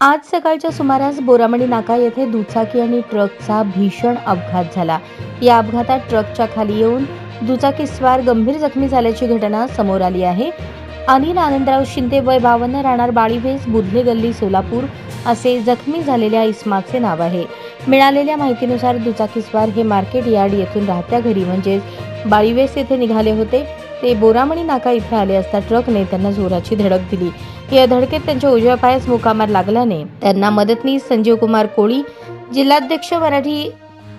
आज सकाळच्या सुमारास बोरामणी नाका येथे दुचाकी आणि ट्रकचा भीषण अपघात झाला. या अपघातात ट्रकच्या खाली येऊन दुचाकीस्वार गंभीर जखमी झाल्याची घटना समोर आली आहे. अनिल आनंदराव शिंदे वय बावन्न राहणार बाळीवेस बुधले गल्ली सोलापूर असे जखमी झालेल्या इस्माचे नाव आहे. मिळालेल्या माहितीनुसार दुचाकीस्वार हे मार्केट यार्ड येथून राहत्या घरी म्हणजेच बाळीवेस येथे निघाले होते. ते बोरामणी नाका इथे आले असता ट्रकने त्यांना जोराची धडक दिली. या धडकेत त्यांच्या उजव्या पायास मुकामार लागल्याने त्यांना मदतनीस संजीव कुमार कोळी जिल्हाध्यक्ष मराठी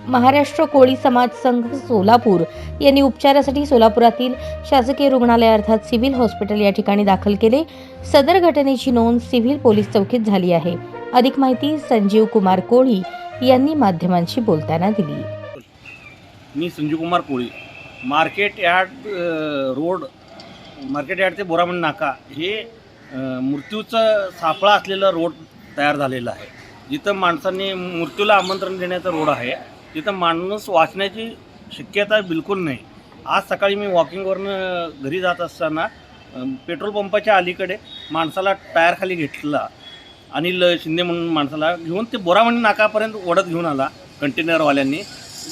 महाराष्ट्र कोळी समाज संघ सोलापूर यांनी उपचारासाठी सोलापुरातील शासकीय रुग्णालय अर्थात सिव्हिल हॉस्पिटल या ठिकाणी दाखल केले. सदर घटनेची नोंद सिव्हिल पोलीस चौकीत झाली आहे. अधिक माहिती संजीव कुमार कोळी यांनी माध्यमांशी बोलताना दिली. मी Sanjeevkumar Koli. Market yard road market yard ते बोरामण नाका हे मृत्यूचं सापळा असलेलं रोड तयार झालेलं आहे. जिथं माणसांनी मृत्यूला आमंत्रण देण्याचा रोड आहे तिथं माणूस वाचण्याची शक्यता बिलकुल नाही. आज सकाळी मी वॉकिंगवरनं घरी जात असताना पेट्रोल पंपाच्या अलीकडे माणसाला टायर खाली घेतला. अनिल शिंदे म्हणून माणसाला घेऊन ते बोरामणी नाकापर्यंत ओढत घेऊन आला कंटेनरवाल्यांनी.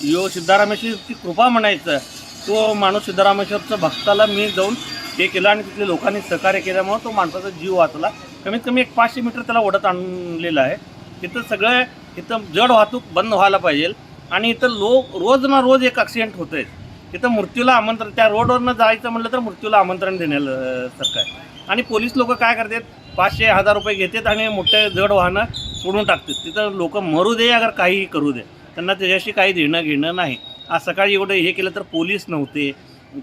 यो सिद्धारामेश्वरची कृपा म्हणायचं तो माणूस सिद्धारामेश्वरचं भक्ताला मी जाऊन हे केलं आणि तिथल्या लोकांनी सहकार्य केल्यामुळं तो माणसाचा जीव वाचला. कमीत कमी एक पाचशे मीटर त्याला ओढत आणलेलं आहे. तिथं सगळं इथं जड वाहतूक बंद व्हायला पाहिजे आणि इथं लोक रोज ना रोज एक ॲक्सिडेंट होत आहे तिथं मृत्यूला आमंत्रण त्या रोडवरनं जायचं म्हटलं तर मृत्यूला आमंत्रण देण्यासारखं आहे आणि पोलीस लोक काय करतात? पाचशे हजार रुपये घेतात आणि मोठे जड वाहनं सोडून टाकतात. तिथं लोक मरू दे अगर काहीही करू दे. त्यांना त्याच्याशी काही देणं घेणं नाही. आज सकाळी एवढं हे केलं तर पोलीस नव्हते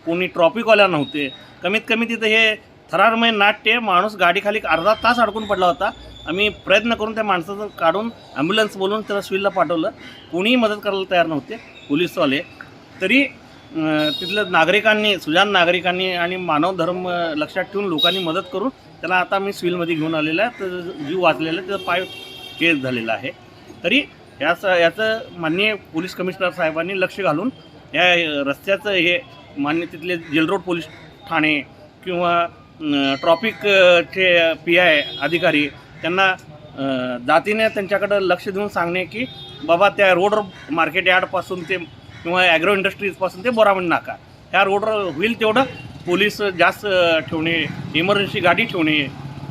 कोणी ट्रॉफिकवाल्या नव्हते. कमीत कमी तिथं हे थरारमय नाट्य माणूस गाडीखाली अर्धा तास अडकून पडला होता. आम्ही प्रयत्न करून त्या माणसाचं काढून ॲम्ब्युलन्स बोलवून त्याला सिव्हिलला पाठवलं. कोणीही मदत करायला तयार नव्हते. पोलीसवाले. तरी तिथलं तिथल्या नागरिकांनी सुजान नागरिकांनी आणि मानव धर्म लक्षात ठेवून लोकांनी मदत करून त्याला आता मी सिव्हिलमध्ये घेऊन आलेला आहे. तर जीव वाचलेला आहे त्याचा पाय केस झालेला आहे. तरी याचं याचं माननीय पोलीस कमिशनर साहेबांनी लक्ष घालून या रस्त्याचं हे मान्य तिथले जेलरोड पोलीस ठाणे किंवा ट्रॉफिकचे पी आय अधिकारी त्यांना जातीने त्यांच्याकडं लक्ष देऊन सांगणे की बाबा त्या रोड मार्केट यार्डपासून ते किंवा ॲग्रो इंडस्ट्रीजपासून ते बोरामण नाका. ह्या रोडवर होईल तेवढं. पोलीस जास्त ठेवणे इमर्जन्सी गाडी ठेवणे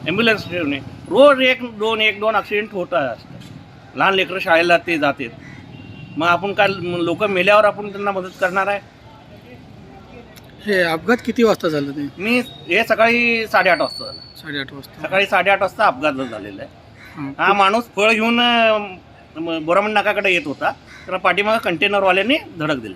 ॲम्ब्युलन्स ठेवणे. रोज एक दोन एक दोन ॲक्सिडेंट होत असतात. लहान लेकरं शाळेला ते जातात. मग आपण काय लोक मेल्यावर आपण त्यांना मदत करणार आहे? हे अपघात किती वाजता झालं ते? मी हे सकाळी साडेआठ वाजता झालं. साडेआठ वाजता. सकाळी साडेआठ वाजता अपघात झालेला आहे. हां. हा माणूस फळ घेऊन बोरामण नाकाकडे येत होता. त्याला पाठीमागं कंटेनरवाल्यांनी धडक दिली.